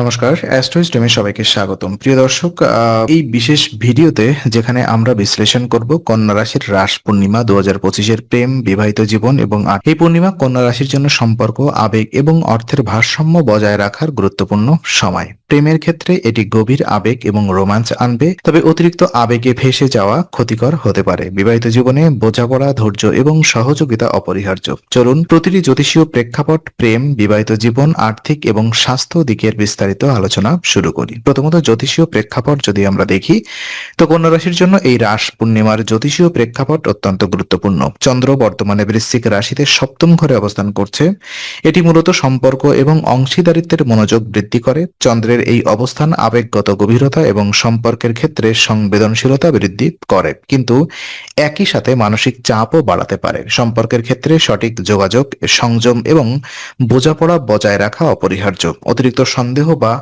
নমস্কার অ্যাস্ট্রো স্ট্রিমে সবাইকে স্বাগতম। প্রিয় দর্শক এই বিশেষ ভিডিওতে যেখানে আমরা বিশ্লেষণ করব কন্যা রাশির রাস পূর্ণিমা দু হাজার প্রেম, বিবাহিত জীবন এবং এই পূর্ণিমা কন্যা রাশির জন্য সম্পর্ক, আবেগ এবং অর্থের ভারসাম্য বজায় রাখার গুরুত্বপূর্ণ সময়। প্রেমের ক্ষেত্রে এটি গভীর আবেগ এবং রোমাঞ্চ আনবে, তবে অতিরিক্ত আবেগে ভেসে যাওয়া ক্ষতিকর হতে পারে। বিবাহিত জীবনে বোঝাপড়া, ধৈর্য এবং সহযোগিতা অপরিহার্য। চলুন, প্রতিটি জ্যোতিষীয় প্রেক্ষাপট, প্রেম, বিবাহিত জীবন, আর্থিক এবং স্বাস্থ্য দিকের বিস্তারিত আলোচনা শুরু করি। প্রথমত জ্যোতিষীয় প্রেক্ষাপট যদি আমরা দেখি, তো কন্যা রাশির জন্য এই রাস পূর্ণিমার জ্যোতিষীয় প্রেক্ষাপট অত্যন্ত গুরুত্বপূর্ণ। চন্দ্র বর্তমানে বৃশ্চিক রাশিতে সপ্তম ঘরে অবস্থান করছে। এটি মূলত সম্পর্ক এবং অংশীদারিত্বের মনোযোগ বৃদ্ধি করে। চন্দ্রের এই অবস্থান আবেগগত গভীরতা এবং সম্পর্কের ক্ষেত্রে সংবেদনশীলতা বৃদ্ধি করে। কিন্তু একই সাথে মানসিক চাপও বাড়াতে পারে। সম্পর্কের ক্ষেত্রে সঠিক যোগাযোগ, সংযম এবং বোঝাপড়া বজায় রাখা অপরিহার্য। অতিরিক্ত সন্দেহ বা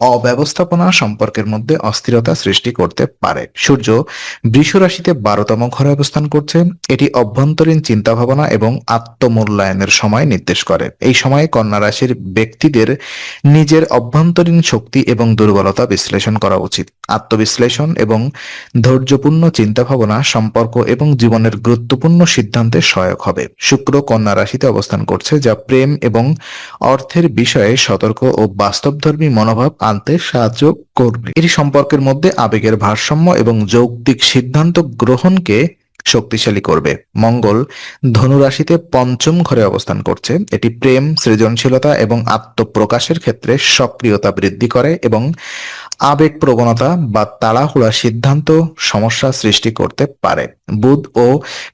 অব্যবস্থাপনা সম্পর্কের মধ্যে অস্থিরতা সৃষ্টি করতে পারে। সূর্য বৃষ রাশিতে বারোতম ঘরে অবস্থান করছে। এটি অভ্যন্তরীণ চিন্তা ভাবনা এবং আত্মমূল্যায়নের সময় নির্দেশ করে। এই সময়ে কন্যা রাশির ব্যক্তিদের নিজের অভ্যন্তরীণ শক্তি এবং দুর্বলতা বিশ্লেষণ করা উচিত। আত্মবিশ্লেষণ এবং ধৈর্যপূর্ণ চিন্তা ভাবনা সম্পর্ক এবং জীবনের গুরুত্বপূর্ণ সিদ্ধান্তে সহায়ক হবে। শুক্র কন্যা রাশিতে অবস্থান করছে, যা প্রেম এবং অর্থের বিষয়ে সতর্ক ও বাস্তবধর্মী মনোভাব আনতে সাহায্য করবে। এটি সম্পর্কের মধ্যে আবেগের ভারসাম্য এবং যৌক্তিক সিদ্ধান্ত গ্রহণকে শক্তিশালী করবে। মঙ্গল ধনুরাশিতে পঞ্চম ঘরে অবস্থান করছে। এটি প্রেম, সৃজনশীলতা এবং আত্মপ্রকাশের ক্ষেত্রে সক্রিয়তা বৃদ্ধি করে এবং আবেগ প্রবণতা বা তাড়াহুড়া সিদ্ধান্ত সমস্যা সৃষ্টি করতে পারে। বুধ ও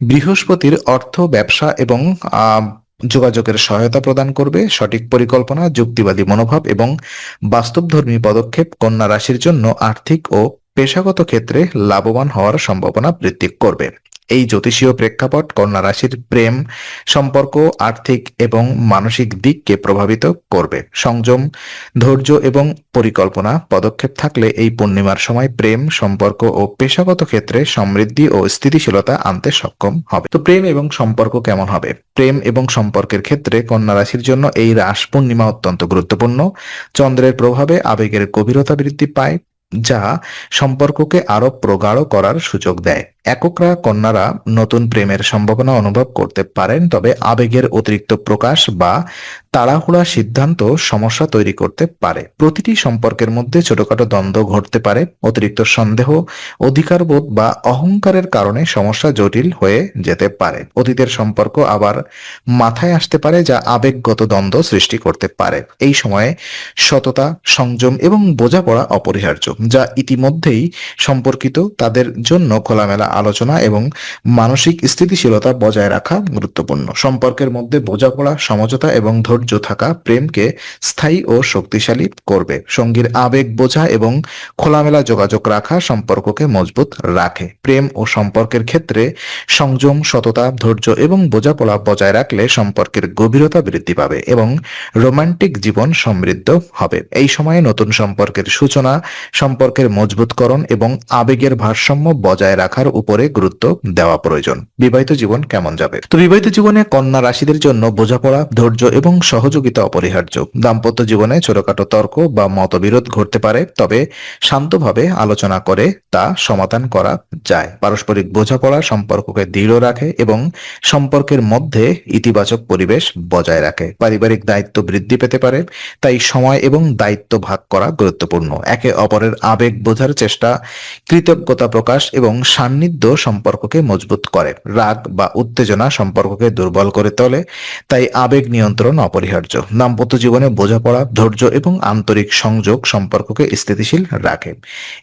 বৃহস্পতির অর্থ ব্যবসা এবং যোগাযোগের সহায়তা প্রদান করবে, সঠিক পরিকল্পনা, যুক্তিবাদী মনোভাব এবং বাস্তবধর্মী পদক্ষেপ কন্যা রাশির জন্য আর্থিক ও পেশাগত ক্ষেত্রে লাভবান হওয়ার সম্ভাবনা বৃদ্ধি করবে। এই জ্যোতিষীয় প্রেক্ষাপট কন্যা রাশির প্রেম, সম্পর্ক, আর্থিক এবং মানসিক দিককে প্রভাবিত করবে। সংযম, ধৈর্য এবং পরিকল্পনা পদক্ষেপ থাকলে এই পূর্ণিমার সময় প্রেম, সম্পর্ক ও পেশাগত ক্ষেত্রে সমৃদ্ধি ও স্থিতিশীলতা আনতে সক্ষম হবে। তো প্রেম এবং সম্পর্ক কেমন হবে? প্রেম এবং সম্পর্কের ক্ষেত্রে কন্যা রাশির জন্য এই রাস পূর্ণিমা অত্যন্ত গুরুত্বপূর্ণ। চন্দ্রের প্রভাবে আবেগের গভীরতা বৃদ্ধি পায়, যা সম্পর্ককে আরও প্রগাঢ় করার সুযোগ দেয়। এককরা কন্যারা নতুন প্রেমের সম্ভাবনা অনুভব করতে পারেন, তবে আবেগের অতিরিক্ত প্রকাশ বা তাড়াহুড়া সিদ্ধান্ত সমস্যা তৈরি করতে পারে। প্রতিটি সম্পর্কের মধ্যে ছোটখাটো দ্বন্দ্ব ঘটতে পারে, অতিরিক্ত সন্দেহ, অধিকারবোধ বা অহংকারের কারণে সমস্যা জটিল হয়ে যেতে পারে। অতীতের সম্পর্ক আবার মাথায় আসতে পারে, যা আবেগগত দ্বন্দ্ব সৃষ্টি করতে পারে। এই সময়ে সততা, সংযম এবং বোঝাপড়া অপরিহার্য, যা ইতিমধ্যেই সম্পর্কিত তাদের জন্য খোলামেলা আলোচনা এবং মানসিক স্থিতিশীলতা বজায় রাখা গুরুত্বপূর্ণ। সম্পর্কের মধ্যে বোঝাপড়া, সমঝোতা এবং ধৈর্য থাকা প্রেমকে স্থায়ী ও শক্তিশালী করবে। সঙ্গীর আবেগ বোঝা এবং খোলামেলা যোগাযোগ রাখা সম্পর্ককে মজবুত রাখে। প্রেম ও সম্পর্কের ক্ষেত্রে সংযম, সততা, ধৈর্য এবং বোঝাপড়া বজায় রাখলে সম্পর্কের গভীরতা বৃদ্ধি পাবে এবং রোমান্টিক জীবন সমৃদ্ধ হবে। এই সময়ে নতুন সম্পর্কের সূচনা, সম্পর্কের মজবুতকরণ এবং আবেগের ভারসাম্য বজায় রাখার উপরে গুরুত্ব দেওয়া প্রয়োজন। বিবাহিত জীবন কেমন যাবে? তো বিবাহিত জীবনে কন্যা রাশিদের জন্য বোঝাপড়া, ধৈর্য এবং সহযোগিতা অপরিহার্য। দাম্পত্য জীবনে ছোটখাটো তর্ক বা মতবিরোধ ঘটতে পারে, তবে শান্তভাবে আলোচনা করে তা সমাধান করা যায়। পারস্পরিক বোঝাপড়া সম্পর্ককে দৃঢ় রাখে এবং সম্পর্কের মধ্যে ইতিবাচক পরিবেশ বজায় রাখে। পারিবারিক দায়িত্ব বৃদ্ধি পেতে পারে, তাই সময় এবং দায়িত্ব ভাগ করা গুরুত্বপূর্ণ। একে অপরের আবেগ বোঝার চেষ্টা, কৃতজ্ঞতা প্রকাশ এবং সান্নিধ্য সম্পর্ককে মজবুত করে, রাগ বা উত্তেজনা সম্পর্ককে দুর্বল করে তোলে, তাই আবেগ নিয়ন্ত্রণ অপরিহার্য। দাম্পত্য জীবনে বোঝাপড়া, ধৈর্য এবং আন্তরিক সংযোগ সম্পর্ককে স্থিতিশীল রাখে।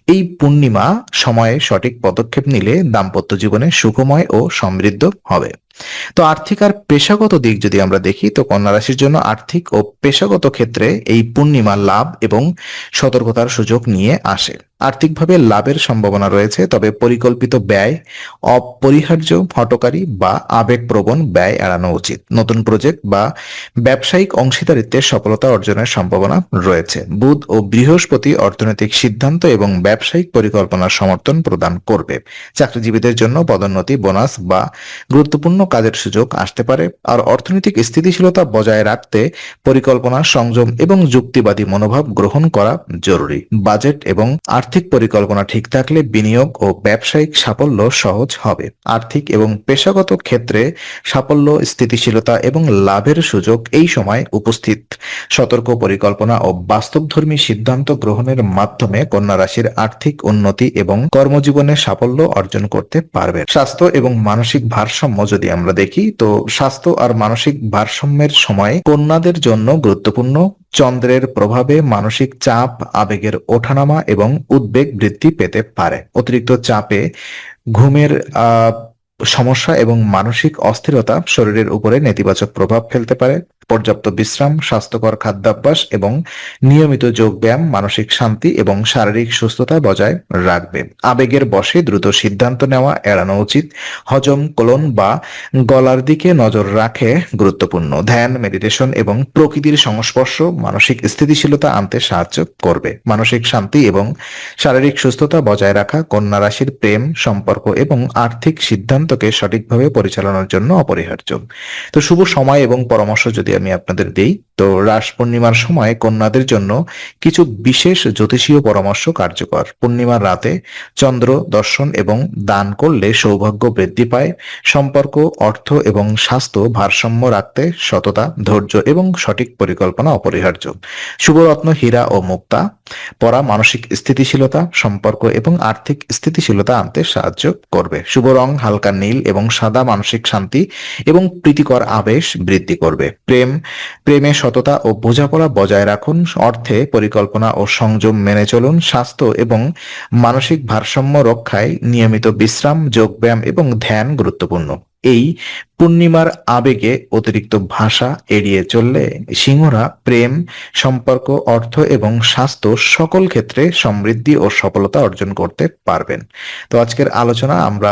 এই পূর্ণিমা সময়ে সঠিক পদক্ষেপ নিলে দাম্পত্য জীবনে সুখময় ও সমৃদ্ধ হবে। তো আর্থিক আর পেশাগত দিক যদি আমরা দেখি, তো কন্যা রাশির জন্য আর্থিক ও পেশাগত ক্ষেত্রে এই পূর্ণিমা লাভ এবং সতর্কতার সুযোগ নিয়ে আসে। আর্থিকভাবে লাভের সম্ভাবনা রয়েছে, তবে পরিকল্পিত ব্যয়, অপরিহার্য হটকারী বা আবেগপ্রবণ ব্যয় এড়ানো উচিত। নতুন প্রজেক্ট বা ব্যবসায়িক অংশীদারিত্বের সফলতা অর্জনের সম্ভাবনা রয়েছে। বুধ ও বৃহস্পতি অর্থনৈতিক সিদ্ধান্ত এবং ব্যবসায়িক পরিকল্পনার সমর্থন প্রদান করবে। চাকরিজীবীদের জন্য পদোন্নতি, বোনাস বা গুরুত্বপূর্ণ কাজের সুযোগ আসতে পারে আর অর্থনৈতিক স্থিতিশীলতা বজায় রাখতে পরিকল্পনা সংযম এবং যুক্তিবাদী মনোভাব গ্রহণ করা জরুরি। বাজেট এবং আর্থিক পরিকল্পনা ঠিক থাকলে বিনিয়োগ ও ব্যবসায়িক সাফল্য সহজ হবে। আর্থিক এবং পেশাগত ক্ষেত্রে সাফল্য, স্থিতিশীলতা এবং লাভের সুযোগ এই সময় উপস্থিত। সতর্ক পরিকল্পনা ও বাস্তবধর্মী সিদ্ধান্ত গ্রহণের মাধ্যমে কন্যা রাশির আর্থিক উন্নতি এবং কর্মজীবনে সাফল্য অর্জন করতে পারবে স্বাস্থ্য এবং মানসিক ভারসাম্য যদি আমরা দেখি, তো স্বাস্থ্য আর মানসিক ভারসাম্যের সময় কন্যাদের জন্য গুরুত্বপূর্ণ। চন্দ্রের প্রভাবে মানসিক চাপ, আবেগের ওঠানামা এবং উদ্বেগ বৃদ্ধি পেতে পারে। অতিরিক্ত চাপে ঘুমের সমস্যা এবং মানসিক অস্থিরতা শরীরের উপরে নেতিবাচক প্রভাব ফেলতে পারে। পর্যাপ্ত বিশ্রাম, স্বাস্থ্যকর খাদ্যাভ্যাস এবং নিয়মিত যোগব্যায়াম মানসিক শান্তি এবং শারীরিক সুস্থতা বজায় রাখবে। আবেগের বশে দ্রুত সিদ্ধান্ত নেওয়া এড়ানো উচিত। হজম কোলন বা গলার দিকে নজর রাখে গুরুত্বপূর্ণ। ধ্যান, মেডিটেশন এবং প্রকৃতির সংস্পর্শ মানসিক স্থিতিশীলতা আনতে সাহায্য করবে। মানসিক শান্তি এবং শারীরিক সুস্থতা বজায় রাখা, কন্যা রাশির প্রেম, সম্পর্ক এবং আর্থিক সিদ্ধান্তকে সঠিকভাবে পরিচালনার জন্য অপরিহার্য। তো শুভ সময় এবং পরামর্শ যদি আমি আপনাদের দেই। তো রাস পূর্ণিমার সময় কন্যাদের জন্য কিছু বিশেষ জ্যোতিষীয় পরামর্শ কার্যকর। পূর্ণিমার রাতে চন্দ্র দর্শন এবং দান করলে সৌভাগ্য বৃদ্ধি পায়। সম্পর্ক, অর্থ এবং স্বাস্থ্য ভারসাম্য রাখতে সততা, ধৈর্য এবং সঠিক পরিকল্পনা অপরিহার্য। শুভরত্ন হীরা ও মুক্তা। পরা মানসিক স্থিতিশীলতা, সম্পর্ক এবং আর্থিক স্থিতিশীলতা আনতে সাহায্য করবে। শুভ রং, হালকা নীল এবং সাদা মানসিক শান্তি এবং প্রীতিকর আবেশ বৃদ্ধি করবে। প্রেম, প্রেমে সততা ও বোঝাপড়া বজায় রাখুন। অর্থে পরিকল্পনা ও সংযম মেনে চলুন। স্বাস্থ্য এবং মানসিক ভারসাম্য রক্ষায় নিয়মিত বিশ্রাম, যোগব্যায়াম এবং ধ্যান গুরুত্বপূর্ণ। এই পূর্ণিমার আবেগে অতিরিক্ত ভাষা এড়িয়ে চললে সিংহরা প্রেম, সম্পর্ক, অর্থ এবং স্বাস্থ্য সকল ক্ষেত্রে সমৃদ্ধি ও সফলতা অর্জন করতে পারবেন। তো আজকের আলোচনা আমরা